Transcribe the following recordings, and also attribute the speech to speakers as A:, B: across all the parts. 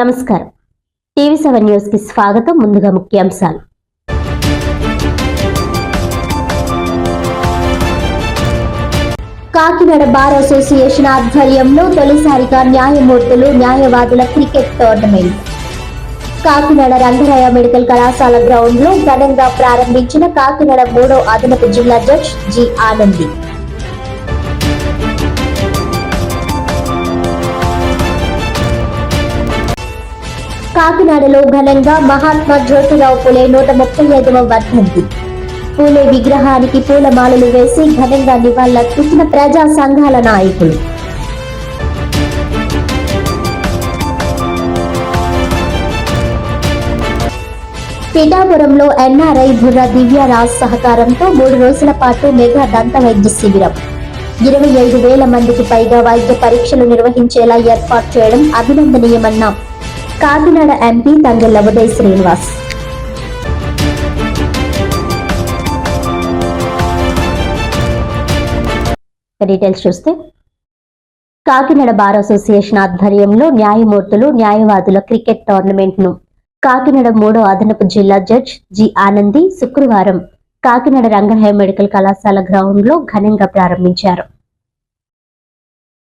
A: నమస్కారం. TV seven న్యూస్కి స్వాగతం. ముందుగా ముఖ్యాంశాలు. కాకినాడ బార్ అసోసియేషన్ ఆధ్వర్యంలో తొలిసారిగా న్యాయమూర్తులు న్యాయవాదుల cricket tournament. Kakinada Rangaraya medical కళాశాల గ్రౌండ్లో ఘనంగా ప్రారంభించిన కాకినాడ మూడో అదనపు జిల్లా జడ్జ్ జి ఆనంది. కాకినాడలో ఘనంగా మహాత్మా జ్యోతిరావు పులే నూట ముప్పై ఐదవ వర్ధంతి. పూలే విగ్రహానికి పూలమాలలు వేసి ఘనంగా నివాళులర్పించిన ప్రజా సంఘాల నాయకులు. పిఠాపురంలో ఎన్ఆర్ఐ బుర్ర దివ్యరాజ్ సహకారంతో మూడు రోజుల పాటు మెగా దంత వైద్య శిబిరం. ఇరవై ఐదు వేల మందికి పైగా వైద్య పరీక్షలు నిర్వహించేలా ఏర్పాటు చేయడం అభినందనీయమన్నాం. కాకినాడ ఎంపీ తంగెళ్ళ ఉదయ్ శ్రీనివాస్. డీటెయిల్స్ చూస్తే కాకినాడ బార్ అసోసియేషన్ ఆధ్వర్యంలో న్యాయమూర్తులు న్యాయవాదుల క్రికెట్ టోర్నమెంట్ను కాకినాడ మూడో అదనపు జిల్లా జడ్జ్ జి ఆనంది శుక్రవారం కాకినాడ రంగరాయ మెడికల్ కళాశాల గ్రౌండ్లో ఘనంగా ప్రారంభించారు.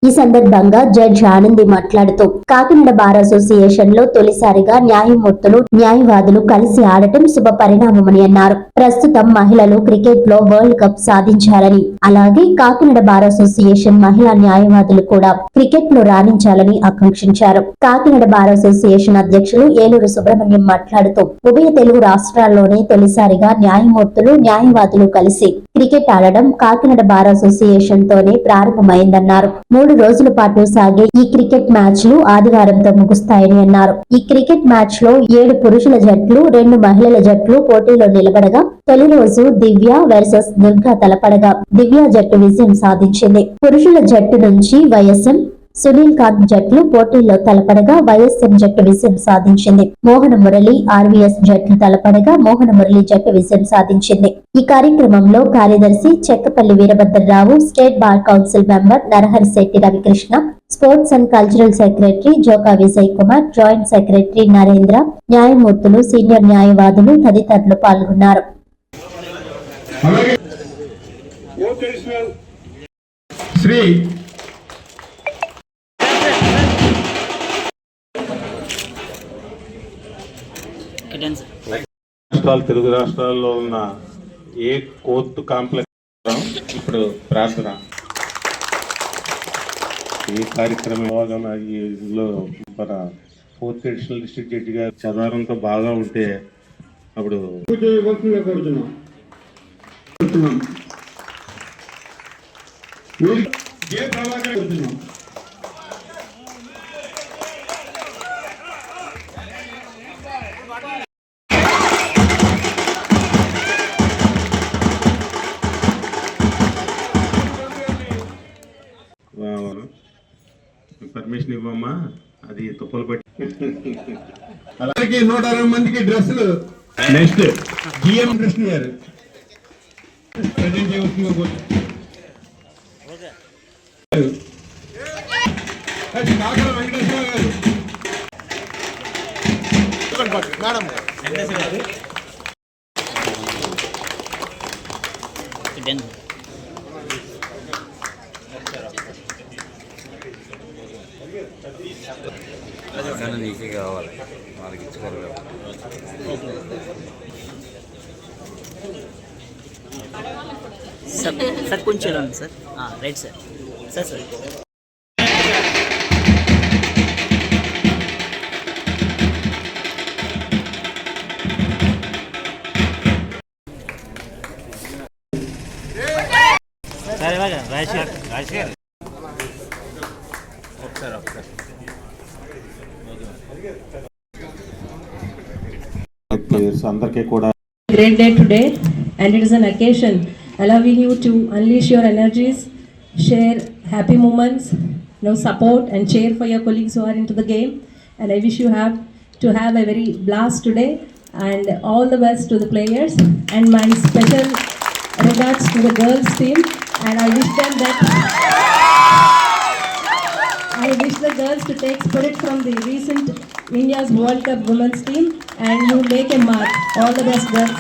A: ఈ సందర్భంగా జడ్జ్ ఆనంది మాట్లాడుతూ కాకినాడ బార్ అసోసియేషన్లో తొలిసారిగా న్యాయమూర్తులు న్యాయవాదులు కలిసి ఆడటం శుభ పరిణామమని అన్నారు. ప్రస్తుతం మహిళలు క్రికెట్లో వరల్డ్ కప్ సాధించాలని అలాగే కాకినాడ బార్ అసోసియేషన్ మహిళా న్యాయవాదులు కూడా క్రికెట్లో రాణించాలని ఆకాంక్షించారు. కాకినాడ బార్ అసోసియేషన్ అధ్యక్షులు ఏలూరు సుబ్రహ్మణ్యం మాట్లాడుతూ ఉభయ తెలుగు రాష్ట్రాల్లోనే తొలిసారిగా న్యాయమూర్తులు న్యాయవాదులు కలిసి క్రికెట్ ఆడడం కాకినాడ బార్ అసోసియేషన్ తోనే ప్రారంభమైందన్నారు. మూడు రోజుల పాటు సాగే ఈ క్రికెట్ మ్యాచ్లు ఆదివారంతో ముగుస్తాయని అన్నారు. ఈ క్రికెట్ మ్యాచ్లో ఏడు పురుషుల జట్లు రెండు మహిళల జట్లు పోటీలో నిలబడగా తొలి రోజు దివ్య వర్సెస్ దుర్గా తలపడగా దివ్య జట్టు విజయం సాధించింది. పురుషుల జట్టు నుంచి వైఎస్ఎం సునీల్ కాంత్ జట్లు పోటీల్లో తలపడగా వైఎస్ఎం జట్టు విజయం సాధించింది. మోహన మురళి ఆర్వీఎస్ జట్లు తలపడగా మోహన మురళి జట్టు విజయం సాధించింది. ఈ కార్యక్రమంలో కార్యదర్శి Chekkapalli Veerabhadrarao state bar council member Narahari Shetty Ravikrishna sports and cultural secretary Joka Vijay Kumar joint secretary Narendra న్యాయమూర్తులు సీనియర్ న్యాయవాదులు తదితరులు పాల్గొన్నారు.
B: శ్రీ రాష్ట్రాలు తెలుగు రాష్ట్రాల్లో ఉన్న ఏ కోర్టు కాంప్లెక్స్ ఇప్పుడు ప్రార్థన. ఏ కార్యక్రమం లో మన ఫోర్త్ ఎడిషనల్ డిస్ట్రిక్ట్ జడ్జి గారు చదవడంతో బాగా ఉంటే అప్పుడు కోరుతున్నాం పర్మిషన్ ఇవ్వమ్మా. అది తుప్పలు పెట్టి.
C: అలాగే నూట అరవై మందికి డ్రెస్సులు. నెక్స్ట్. జిఎం కృష్ణ గారు. ప్రజెంట్ కాకర వెంకటేశ్వర గారు.
D: కానీ నీకే కావాలి. వాళ్ళకి ఇచ్చుకోవాలి
E: సార్ సార్ కొంచెం సార్. ఆ, రైట్ సార్. Sir sir. సరే రాజేష్ గారు
B: ప్లేయర్స్ అందరికీ కూడా
F: great day today, and it is an occasion allowing you to unleash your energies, share happy moments, you know, support and cheer for your colleagues who are into the game. And I wish you have to have a very blast today, and all the best to the players. And my special regards to the girls team, and I wish them that. I wish the girls to take spirit from the recent India's World Cup women's team and you make a mark. All the best, girls.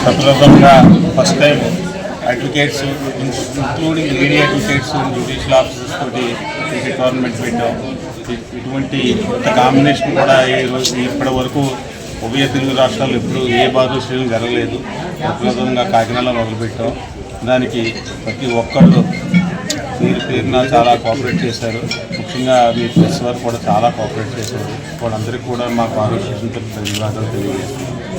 B: ప్రప్రథమంగా first time advocates including lady advocates judicial officers తోటి cricket tournament పెట్టాం ఇటువంటి ఇంత combination కూడా ఈ రోజు ఇప్పటి వరకు ఉభయ తెలుగు రాష్ట్రాలు ఎప్పుడు ఏ బాధోశ్రీలు జరగలేదు ప్రప్రథమంగా కాకినాడలో మొదలుపెట్టాం దానికి ప్రతి ఒక్కళ్ళు పేరు పేరున చాలా కోఆపరేట్ చేశారు. ముఖ్యంగా మీ ప్రెస్ వారు కూడా చాలా కోఆపరేట్ చేశారు. వాళ్ళందరికీ కూడా మా కాన్వర్సేషన్ ధన్యవాదాలు తెలియజేస్తున్నాం